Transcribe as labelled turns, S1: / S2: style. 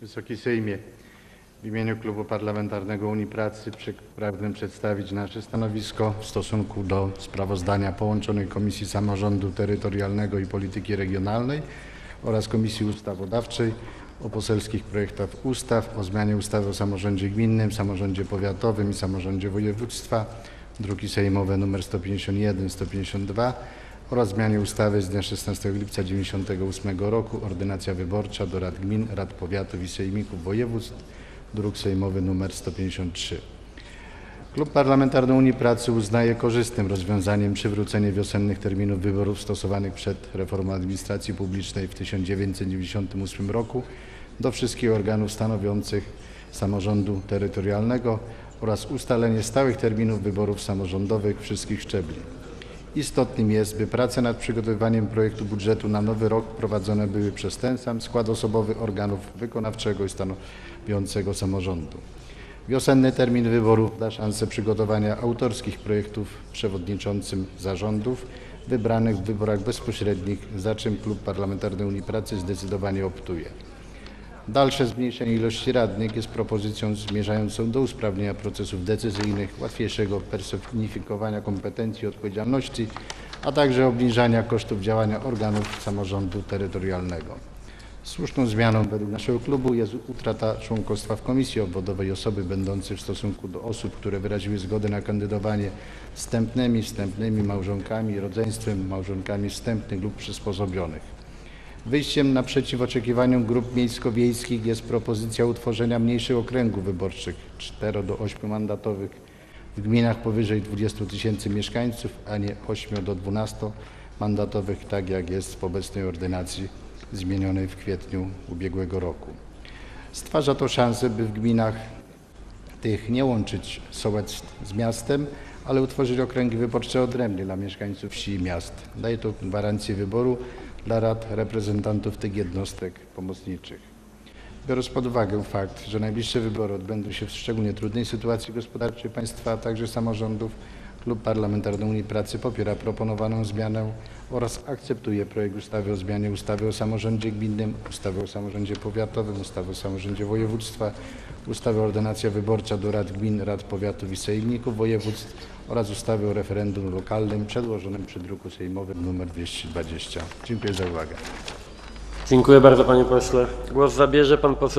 S1: Wysoki Sejmie, w imieniu Klubu Parlamentarnego Unii Pracy pragnę przedstawić nasze stanowisko w stosunku do sprawozdania połączonej Komisji Samorządu Terytorialnego i Polityki Regionalnej oraz Komisji Ustawodawczej o poselskich projektach ustaw o zmianie ustawy o samorządzie gminnym, samorządzie powiatowym i samorządzie województwa, druki sejmowe nr 151 152 oraz zmianie ustawy z dnia 16 lipca 1998 roku Ordynacja wyborcza do rad gmin, rad powiatów i sejmików województw, druk sejmowy nr 153. Klub Parlamentarny Unii Pracy uznaje korzystnym rozwiązaniem przywrócenie wiosennych terminów wyborów stosowanych przed reformą administracji publicznej w 1998 roku do wszystkich organów stanowiących samorządu terytorialnego oraz ustalenie stałych terminów wyborów samorządowych wszystkich szczebli. Istotnym jest, by prace nad przygotowywaniem projektu budżetu na nowy rok prowadzone były przez ten sam skład osobowy organów wykonawczego i stanowiącego samorządu. Wiosenny termin wyborów da szansę przygotowania autorskich projektów przewodniczącym zarządów wybranych w wyborach bezpośrednich, za czym Klub Parlamentarny Unii Pracy zdecydowanie optuje. Dalsze zmniejszenie ilości radnych jest propozycją zmierzającą do usprawnienia procesów decyzyjnych, łatwiejszego personifikowania kompetencji i odpowiedzialności, a także obniżania kosztów działania organów samorządu terytorialnego. Słuszną zmianą według naszego klubu jest utrata członkostwa w komisji obwodowej osoby będącej w stosunku do osób, które wyraziły zgodę na kandydowanie wstępnymi, wstępnymi małżonkami, rodzeństwem, małżonkami wstępnych lub przysposobionych. Wyjściem naprzeciw oczekiwaniom grup miejsko-wiejskich jest propozycja utworzenia mniejszych okręgów wyborczych 4 do 8 mandatowych w gminach powyżej 20 tysięcy mieszkańców, a nie 8 do 12 mandatowych, tak jak jest w obecnej ordynacji zmienionej w kwietniu ubiegłego roku. Stwarza to szansę, by w gminach tych nie łączyć sołectw z miastem, ale utworzyć okręgi wyborcze odrębnie dla mieszkańców wsi i miast. Daje to gwarancję wyboru dla rad reprezentantów tych jednostek pomocniczych. Biorąc pod uwagę fakt, że najbliższe wybory odbędą się w szczególnie trudnej sytuacji gospodarczej państwa, a także samorządów, Klub Parlamentarny Unii Pracy popiera proponowaną zmianę oraz akceptuje projekt ustawy o zmianie ustawy o samorządzie gminnym, ustawy o samorządzie powiatowym, ustawy o samorządzie województwa, ustawy ordynacja wyborcza do rad gmin, rad powiatów i sejmików województw oraz ustawy o referendum lokalnym przedłożonym przy druku sejmowym nr 220. Dziękuję za uwagę.
S2: Dziękuję bardzo panie pośle. Głos zabierze pan poseł